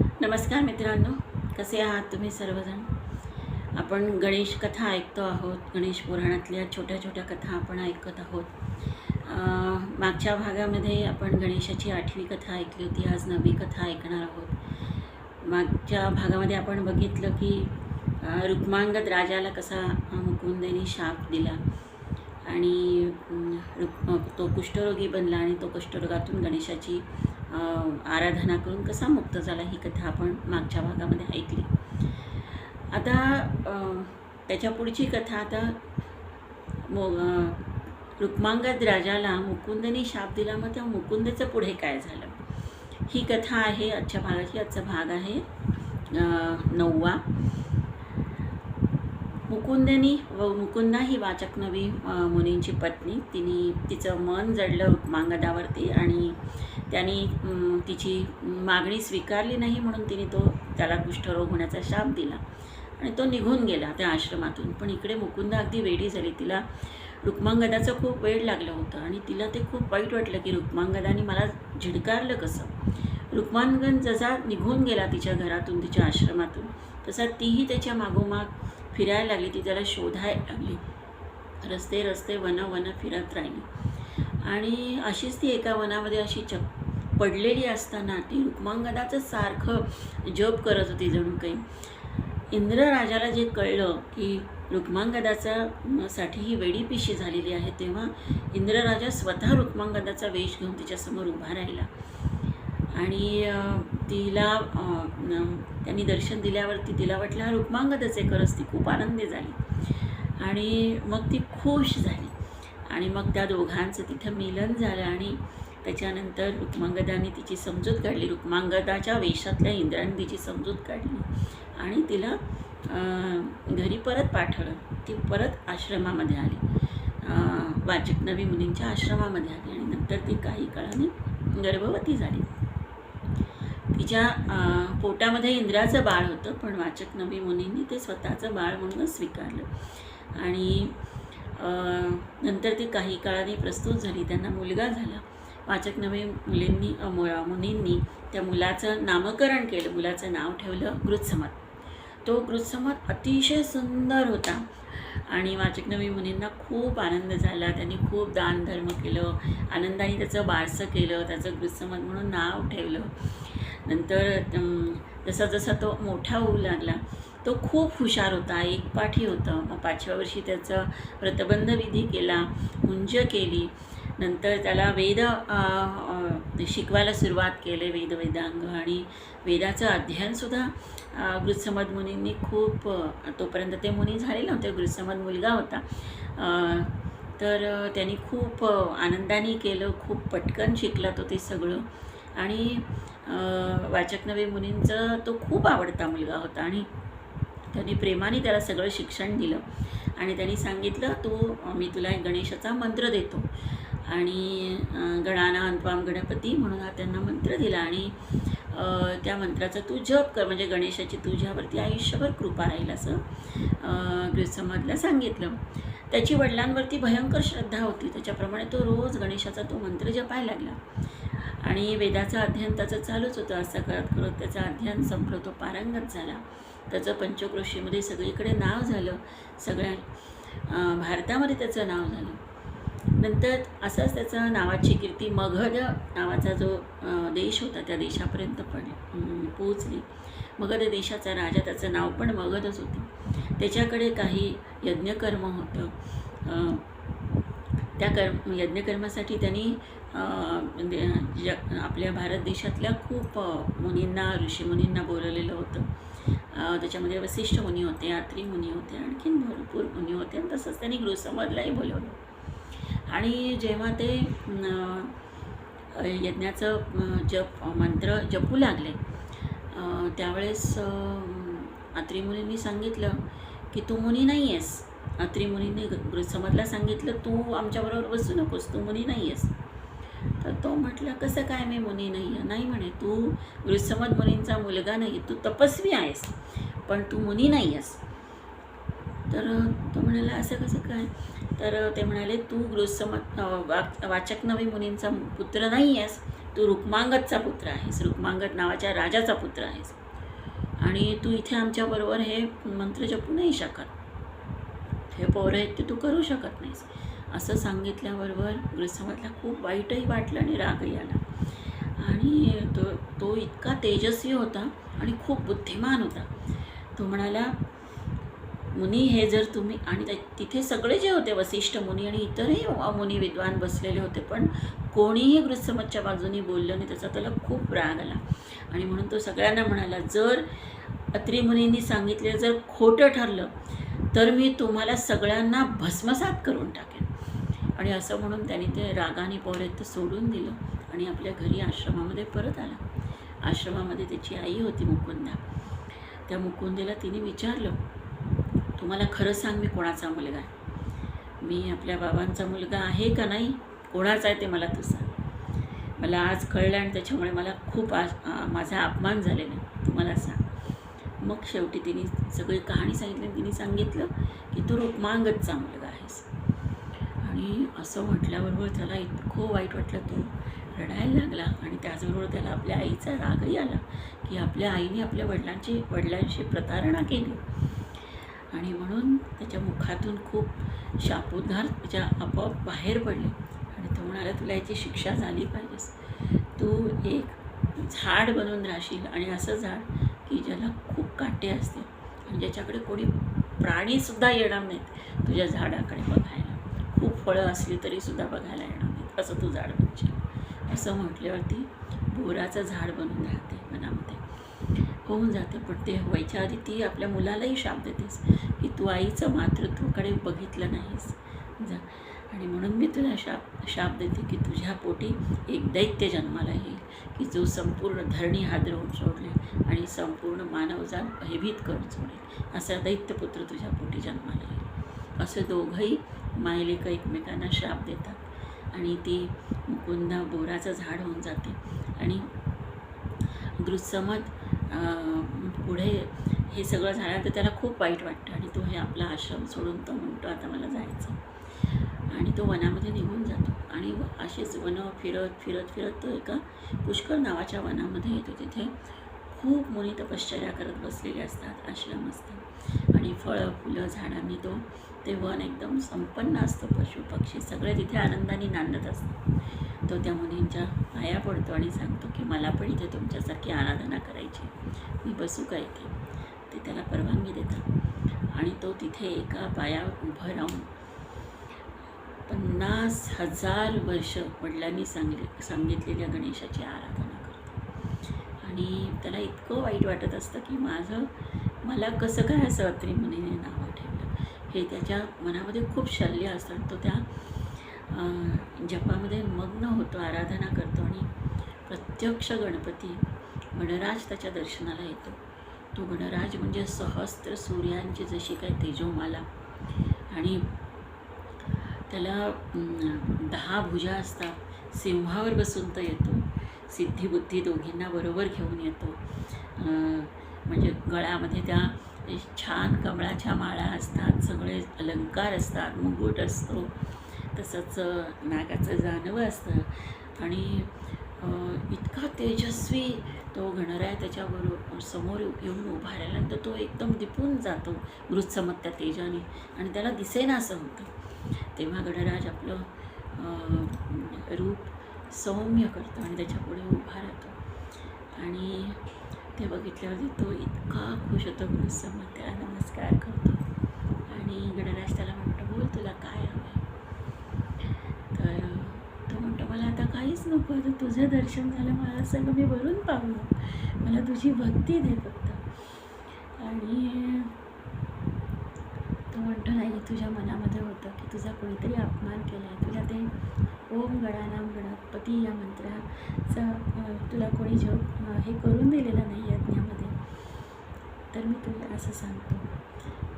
नमस्कार मित्रांनो कसे आहात तुम्ही सर्वजण? आपण गणेश कथा ऐकतो आहोत गणेश पुराणातल्या छोट्या छोट्या कथा आपण ऐकत आहोत. मागच्या भागामध्ये आपण गणेशाची आठवी कथा ऐकली होती आज नवी कथा ऐकणार आहोत. मागच्या भागामध्ये आपण बघितलं की रुक्मांगद राजाला कसा मुकुंदेने शाप दिला आणि तो कुष्ठरोगी बनला आणि तो कुष्ठरोगातून गणेशाची आराधना करून कसा मुक्त झाला ही कथा आपण मागच्या भागामध्ये ऐकली. आता त्याच्या पुढची कथा आता मो रुक्मांगद राजाला मुकुंदने शाप दिला मग त्या मुकुंदचं पुढे काय झालं? ही कथा आहे आजच्या भागाची आजचा भाग आहे नववा. मुकुंदनी व मुकुंदा ही वाचक नवी मुनींची पत्नी. तिने तिचं मन जडलं रुक्मांगदावरती आणि त्याने तिची मागणी स्वीकारली नाही म्हणून तिने तो त्याला कुष्ठरोग होण्याचा शाप दिला. आणि तो निघून गेला त्या आश्रमातून. पण इकडे मुकुंद अगदी वेडी झाली. तिला रुक्मांगदाचं खूप वेळ लागलं होतं आणि तिला ते खूप वाईट वाटलं की रुक्मांगदाने मला झिडकारलं कसं? रुक्मांगन जसा निघून गेला तिच्या घरातून तिच्या आश्रमातून तसा तीही त्याच्या मागोमाग फिरायला लागली. ती त्याला शोधायला लागली. रस्ते रस्ते वन वन फिरत राहिली. आणि अशीच ती एका वनामध्ये अशी चक पडलेली असताना ती रुक्मांगदाचं सारखं जप करत होती जणू काही. इंद्रराजाला जे कळलं की रुक्मांगदाचा साठी ही वेडी पिशी झालेली आहे तेव्हा इंद्रराजा स्वतः रुक्मांगदाचा वेश घेऊन तिच्यासमोर उभा राहिला. आणि तिला त्यांनी दर्शन दिल्यावरती तिला वाटलं हा रुक्मांगदच आहे खरंच ती खूप आनंदी झाली. आणि मग ती खुश झाली. आणि मग त्या दोघांचं तिथं मिलन झालं आणि त्याच्यानंतर रुक्मांगदाने तिची समजूत काढली. रुक्मांगदाच्या वेशातल्या इंद्राने तिची समजूत काढली. आणि तिला घरी परत पाठवलं. ती परत आश्रमामध्ये आली. वाचक नवी मुनींच्या आश्रमामध्ये आली आणि नंतर ती काही काळाने गर्भवती झाली. तिच्या पोटामध्ये इंद्राचं बाळ होतं पण वाचक नवी मुनींनी ते स्वतःचं बाळ म्हणूनच स्वीकारलं. आणि नंतर ती काही काळाने प्रस्तुत झाली. त्यांना मुलगा झाला. वाचक नवे मुलींनी मुनींनी त्या मुलाचं नामकरण केलं मुलाचं नाव ठेवलं गृत्समत तो गृत्समत अतिशय सुंदर होता आणि वाचक नवी मुनींना खूप आनंद झाला. त्यांनी खूप दानधर्म केलं आनंदाने त्याचं बारसं केलं त्याचं गृत्समत म्हणून नाव ठेवलं. नंतर जसा जसा तो मोठा होऊ लागला तो खूप हुशार होता एक पाठी होतं. मग पाचव्या वर्षी त्याचं व्रतबंध विधी केला मुंज केली. नंतर त्याला वेद शिकवायला सुरुवात केले वेद वेदांग आणि वेदाचं अध्ययनसुद्धा गृत्समद मुनींनी खूप तोपर्यंत ते मुनी झाले नव्हते गृत्समद मुलगा होता. तर त्यांनी खूप आनंदाने केलं खूप पटकन शिकला तो ते सगळं. आणि वाचकनवे वाचक नवे मुनींचं तो खूप आवडता मुलगा होता आणि त्यांनी प्रेमाने त्याला सगळं शिक्षण दिलं. आणि त्यांनी सांगितलं तू मी तुला एक गणेशाचा मंत्र देतो. आणि गणाना अंतवाम गणपती म्हणून हा त्यांना मंत्र दिला आणि त्या मंत्राचा तू जप कर म्हणजे गणेशाची तुझ्यावरती आयुष्यभर कृपा राहील असं ग्रीसमधला सांगितलं. त्याची वडिलांवरती भयंकर श्रद्धा होती. त्याच्याप्रमाणे तो रोज गणेशाचा तो मंत्र जपायला लागला. आणि वेदाचं अध्ययन त्याचं चालूच होतं. असं करत करत त्याचं अध्ययन संपलं तो पारंगत झाला. त्याचं पंचक्रोशीमध्ये सगळीकडे नाव झालं. सगळ्या भारतामध्ये त्याचं नाव झालं. नंतर असंच त्याचं नावाची कीर्ती मगध नावाचा जो देश होता त्या देशापर्यंत पड पोहोचली. मगध देशाचा राजा त्याचं नाव पण मगधच होतं. त्याच्याकडे काही यज्ञकर्म होतं. त्या कर्म यज्ञकर्मासाठी त्यांनी म्हणजे ज आपल्या भारत देशातल्या खूप मुनींना ऋषीमुनींना बोलवलेलं होतं. त्याच्यामध्ये वसिष्ठ मुनी होते आत्री मुनी होते आणखीन भरपूर मुनी होते. आणि तसंच त्यांनी गृहसमाजलाही बोलवलं. आणि जेव्हा ते यज्ञाचं जप मंत्र जपू लागले त्यावेळेस अत्रिमुनींनी सांगितलं की तू मुनी नाही आहेस अत्रिमुनींनी समजला सांगितलं तू आमच्याबरोबर बसू नकोस तू मुनी नाही आहेस तर तो म्हटलं कसं काय मी मुनी नाही आहे? नाही म्हणे तू वृत्समत मुनींचा मुलगा नाही तू तपस्वी आहेस पण तू मुनी नाही आहेस तर तो म्हणाला असं कसं काय? तर ते म्हणाले तू गृहसमत वाचक नवी मुनींचा पुत्र नाही आहेस तू रुक्मांगतचा पुत्र आहेस. रुक्मांगत नावाच्या राजाचा पुत्र आहेस. आणि तू इथे आमच्याबरोबर हे मंत्र जपू नाही शकत. हे पौराहित्य तू करू शकत नाहीस. असं सांगितल्याबरोबर गृहसमाजला खूप वाईटही वाटलं आणि रागही आला. आणि तो तो इतका तेजस्वी होता आणि खूप बुद्धिमान होता. तो म्हणाला मुनी हे जर तुम्ही आणि त्या- तिथे सगळे जे होते वसिष्ठ मुनी आणि इतरही मुनी विद्वान बसलेले होते पण कोणीही गृहसमतच्या बाजूनी बोललं नाही त्याचा त्याला खूप राग आला. आणि म्हणून तो सगळ्यांना म्हणाला जर अत्रिमुनींनी सांगितलेलं सांगितले जर खोटं ठरलं तर मी तुम्हाला सगळ्यांना भस्मसात करून टाकेन. आणि असं म्हणून त्यांनी ते रागाने पौरेत सोडून दिलं आणि आपल्या घरी आश्रमामध्ये परत आला. आश्रमामध्ये त्याची आई होती मुकुंदा. त्या मुकुंदेला तिने विचारलं तुम्हाला खरं सांग मी कोणाचा मुलगा आहे. मी आपल्या बाबांचा मुलगा आहे का नाही? कोणाचा आहे ते मला तू सांग. मला आज कळलं आणि त्याच्यामुळे मला खूप आज आ- माझा अपमान झालेला आहे. मला सांग. मग शेवटी तिने सगळी कहाणी सांगितली तिने सांगितलं की तू रुक्मांगदचा मुलगा आहेस. आणि असं म्हटल्याबरोबर त्याला इतकं वाईट वाटलं तो रडायला लागला आणि त्याचबरोबर त्याला आपल्या आईचा रागही आला की आपल्या आईने आपल्या वडिलांची वडिलांशी प्रतारणा केली. आणि म्हणून त्याच्या मुखातून खूप शापोद्गार त्याच्या आपोआप बाहेर पडले. आणि तो म्हणाला तुला याची शिक्षा झाली पाहिजेस. तू एक झाड बनून राहशील आणि असं झाड की ज्याला खूप काटे असतील. आणि ज्याच्याकडे कोणी प्राणीसुद्धा येणार नाहीत तुझ्या झाडाकडे बघायला. खूप फळं असली तरीसुद्धा बघायला येणार नाहीत. असं तू झाड बनशील. असं म्हटल्यावरती बोराचं झाड बनून राहते मनामध्ये. होऊन जाते पण ते व्हायच्या आधी ती आपल्या मुलालाही शाप देतेस. की तू आईचं मातृत्वाकडे बघितलं नाहीस. जा. आणि म्हणून मी तुला शाप शाप देते की तुझ्या पोटी एक दैत्य जन्माला येईल. की जो संपूर्ण धरणी हादरवून सोडले आणि संपूर्ण मानवजात भयभीत करून सोडेल. असा दैत्यपुत्र तुझ्या पोटी जन्माला येईल. असे दोघंही मायलेकं एकमेकांना शाप देतात. आणि ती मुकुंदा बोराचं झाड होऊन जाते. आणि दृसमत पुढे हे सगळं झालं तर त्याला खूप वाईट वाटतं आणि तो हे आपला आश्रम सोडून तो म्हणतो आता मला जायचं. आणि तो वनामध्ये निघून जातो. आणि व- असेच वनं फिरत फिरत फिरत तो एका पुष्कर नावाच्या वनामध्ये येतो. तिथे खूप मुनी तपश्चर्या करत बसलेले असतात आश्रम असतात आणि फळं फुलं झाडांनी तो ते वन एकदम संपन्न असतं पशु पक्षी सगळे तिथे आनंदाने नांदत असतात. तो त्या मुलींच्या पाया पडतो आणि सांगतो की मला पण इथे तुमच्यासारखी आराधना करायची मी बसू का इथे? ते त्याला परवानगी देतात. आणि तो तिथे एका पायावर उभं राहून पन्नास हजार वर्ष वडिलांनी सांगले सांगितलेल्या गणेशाची आराधना करतो. आणि त्याला इतकं वाईट वाटत असतं की माझं मला कसं काय असं अत्री मुलीने नावं ठेवलं? हे त्याच्या मनामध्ये खूप शल्य असतात आणि तो त्या जपामध्ये मग्न होतो आराधना करतो आणि प्रत्यक्ष गणपती गणराज त्याच्या दर्शनाला येतो. तो गणराज म्हणजे सहस्त्र सूर्यांची जशी काय तेजोमाला. आणि त्याला दहा भुजा असतात. सिंहावर बसून तर येतो. सिद्धिबुद्धी दोघींना बरोबर घेऊन येतो. म्हणजे गळ्यामध्ये त्या छान कमळाच्या माळा असतात. सगळे अलंकार असतात. मुकुट असतो. तसंच नागाचं जानवं असतं. आणि इतका तेजस्वी तो गणराय त्याच्याबरोबर समोर येऊन उभा राहिल्यानंतर तो एकदम दिपून जातो मृत्समत त्या तेजाने. आणि त्याला दिसेना असं होतं. तेव्हा गणराज आपलं रूप सौम्य करतो आणि त्याच्यापुढे उभा राहतो. आणि ते बघितल्यावरती तो इतका खुश होतो मृत्समत त्याला नमस्कार करतो. आणि गणराज त्याला म्हणतो बोल तुला काय हवं तर तो म्हणतो मला आता काहीच नको आता तुझं दर्शन झालं मला सगळं मी भरून पावलं मला तुझी भक्ती दे फक्त. आणि तो म्हणतो नाही तुझ्या मनामध्ये होतं की तुझा कोणीतरी अपमान केला आहे तुला ते ओम गणानाम गणपती या मंत्राचं तुला कोणी जो हे करून दिलेलं नाही यज्ञामध्ये. तर मी तुला असं सांगतो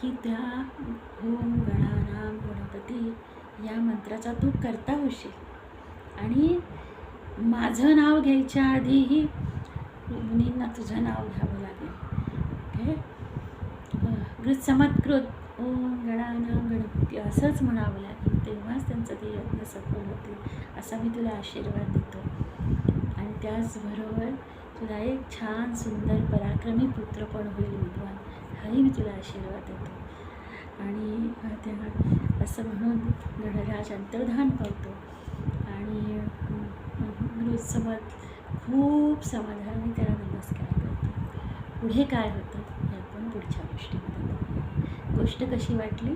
की त्या ओम गणानाम गणपती या मंत्राचा तू करता होशील आणि माझं नाव घ्यायच्या आधीही मुनींना तुझं नाव घ्यावं लागेल. ओके? गृत्समत्कृत ओम गणाना गणपती असंच म्हणावं लागेल. तेव्हाच त्यांचं ते यज्ञ सफल होतील असा मी तुला आशीर्वाद देतो. आणि त्याचबरोबर तुला एक छान सुंदर पराक्रमी पुत्र पण होईल विद्वान. हाही मी तुला आशीर्वाद देतो. आणि त्या असं म्हणून गणराज अंतर्धान पावतो आणि गुरुसमोर खूप समाधानाने त्याला नमस्कार करते. पुढे काय होतं हे आपण पुढच्या गोष्टीमध्ये गोष्ट कशी वाटली?